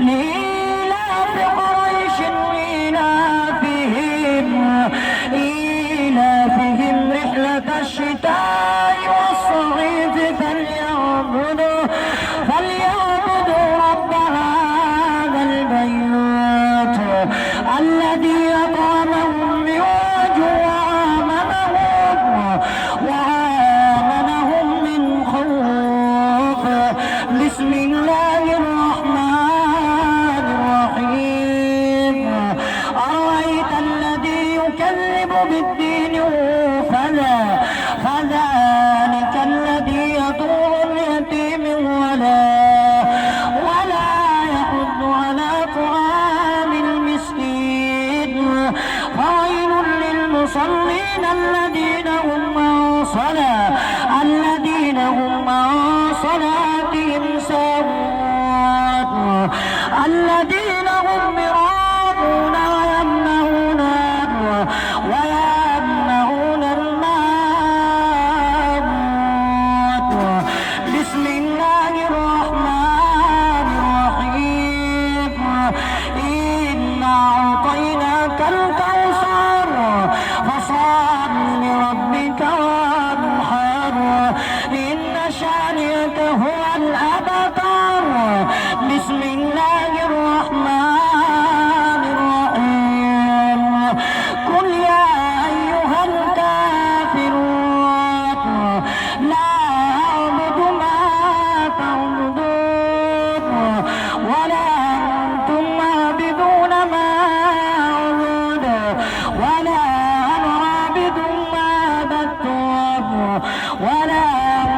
me للمصلين الذين هم عن الذين هم عن صلاتهم ساهون. الذين ولا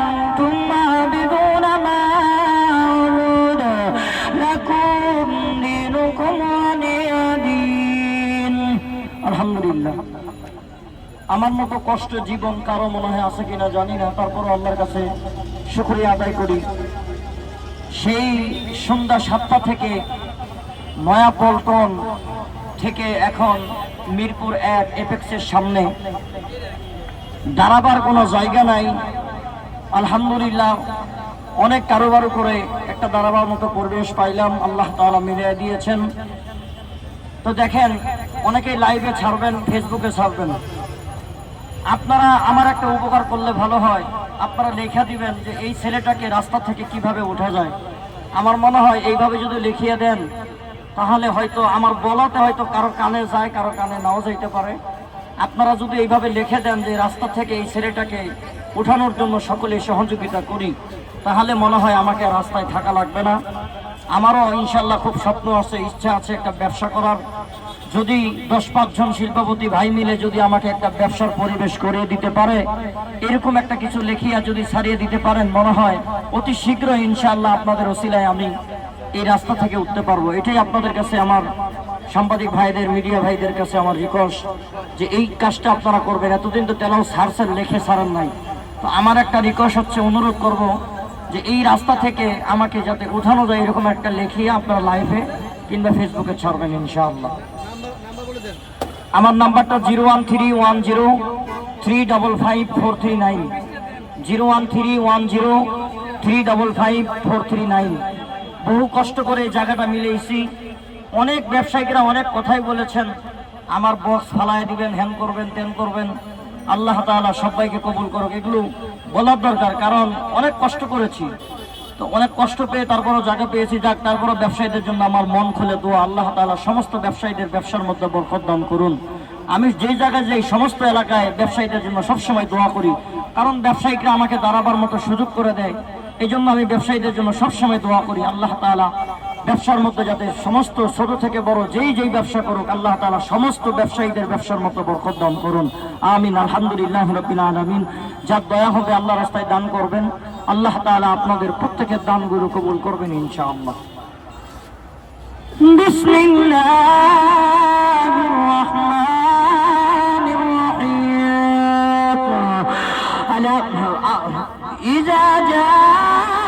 أنتم عابدون ما أعبد لكم دينكم ولي دين الحمد لله আমার মতো কষ্ট জীবন কারো মনে হয় আছে কিনা জানি না তারপর আল্লাহর কাছে শুক্রিয়া আদায় করি সেই সন্ধ্যা সাতটা থেকে নয়া পল্টন থেকে এখন মিরপুর এক এপেক্সের সামনে দাঁড়াবার কোনো জায়গা নাই। আলহামদুলিল্লাহ, অনেক কারোবারও করে একটা দাঁড়াবার মতো পরিবেশ পাইলাম, আল্লাহ তালা মিলিয়ে দিয়েছেন। তো দেখেন, অনেকেই লাইভে ছাড়বেন ফেসবুকে ছাড়বেন। আপনারা আমার একটা উপকার করলে ভালো হয়। আপনারা লেখা দিবেন যে এই ছেলেটাকে রাস্তা থেকে কীভাবে ওঠা যায়। আমার মনে হয় এইভাবে যদি লিখিয়ে দেন, তাহলে হয়তো আমার বলাতে হয়তো কারও কানে যায়, কারও কানে নাও যাইতে পারে। আপনারা যদি এইভাবে লিখে দেন যে রাস্তা থেকে এই ছেলেটাকে উঠানোর জন্য সকলে সহযোগিতা করি, তাহলে মনে হয় আমাকে রাস্তায় থাকা লাগবে না। আমারও ইনশাল্লাহ খুব স্বপ্ন আছে, ইচ্ছা আছে একটা ব্যবসা করার। যদি দশ পাঁচজন শিল্পপতি ভাই মিলে যদি আমাকে একটা ব্যবসার পরিবেশ করে দিতে পারে, এরকম একটা কিছু লেখিয়া যদি ছাড়িয়ে দিতে পারেন, মনে হয় অতি শীঘ্রই ইনশাল্লাহ আপনাদের ওসিলায় আমি এই রাস্তা থেকে উঠতে পারব। এটাই আপনাদের কাছে আমার সাংবাদিক ভাইদের, মিডিয়া ভাইদের কাছে আমার রিকোয়েস্ট যে এই কাজটা আপনারা করবেন। এতদিন তো তেলাও সারছেন লেখে সারেন নাই। তো আমার একটা রিকোয়েস্ট হচ্ছে, অনুরোধ করব যে এই রাস্তা থেকে আমাকে যাতে উঠানো যায় এরকম একটা লেখিয়ে আপনারা লাইভে কিংবা ফেসবুকে ছাড়বেন ইনশাআল্লাহ। আমার নাম্বারটা zero one three one zero three double five four three nine zero one three one zero three double five four three nine বহু কষ্ট করে জায়গাটা মিলেছি অনেক ব্যবসায়িকরা অনেক কথাই বলেছেন, আমার বক্স ফালায় দিবেন হ্যান করবেন, তেন করবেন, আল্লাহ তাআলা সবাইকে কবুল করুক। এগুলো বলার দরকার, কারণ অনেক কষ্ট করেছি। তো অনেক কষ্ট পেয়ে তারপরও জায়গা পেয়েছি, যাক, তারপরও ব্যবসায়ীদের জন্য আমার মন খুলে দোয়া, আল্লাহ তালা সমস্ত ব্যবসায়ীদের ব্যবসার মধ্যে বরকত দান করুন। আমি যে জায়গায়, যাই সমস্ত এলাকায় ব্যবসায়ীদের জন্য সবসময় দোয়া করি, কারণ ব্যবসায়িকরা আমাকে দাঁড়াবার মতো সুযোগ করে দেয় এই জন্য আমি ব্যবসায়ীদের জন্য সবসময় দোয়া করি, আল্লাহ তাআলা ব্যবসার মধ্যে যাতে সমস্ত ছোট থেকে বড় যেই যেই ব্যবসা করুক আল্লাহ তাআলা সমস্ত ব্যবসায়ীদের ব্যবসার মতো বরকত দান করুন আমিন আলহামদুলিল্লাহ রবিন আলমিন যার দয়া হবে আল্লাহ রাস্তায় দান করবেন আল্লাহ তাআলা আপনাদের প্রত্যেকের দানগুলো কবুল করবেন ইনশাআল্লাহ بسم الله الرحمن الرحيم ألا- إذا جاء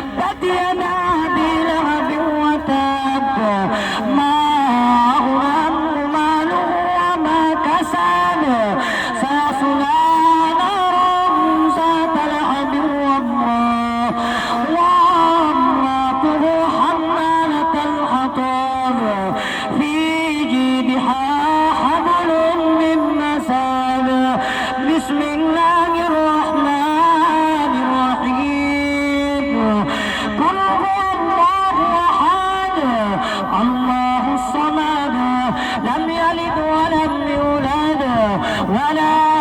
Abadiyan لم يلد ولم يولد ولم